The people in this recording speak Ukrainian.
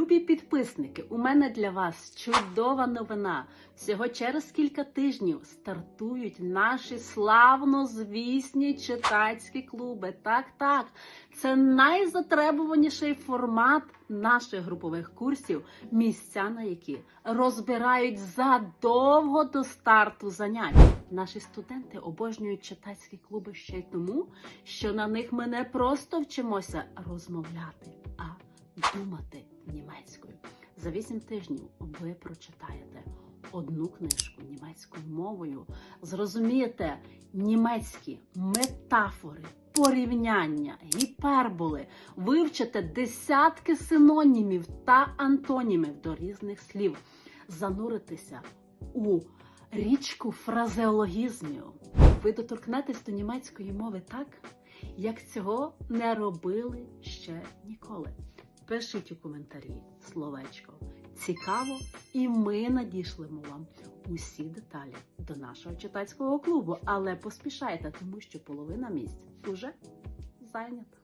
Любі підписники, у мене для вас чудова новина. Всього через кілька тижнів стартують наші славнозвісні читацькі клуби. Так, так, це найзатребуваніший формат наших групових курсів, місця на які розбирають задовго до старту занять. Наші студенти обожнюють читацькі клуби ще й тому, що на них ми не просто вчимося розмовляти, а думати німецькою. За вісім тижнів ви прочитаєте одну книжку німецькою мовою, зрозумієте німецькі метафори, порівняння, гіперболи, вивчите десятки синонімів та антонімів до різних слів, зануритеся у річку фразеологізмів. Ви доторкнетесь до німецької мови так, як цього не робили ще ніколи. Пишіть у коментарі словечко цікаво, і ми надішлемо вам усі деталі до нашого читацького клубу. Але поспішайте, тому що половина місць уже зайнята.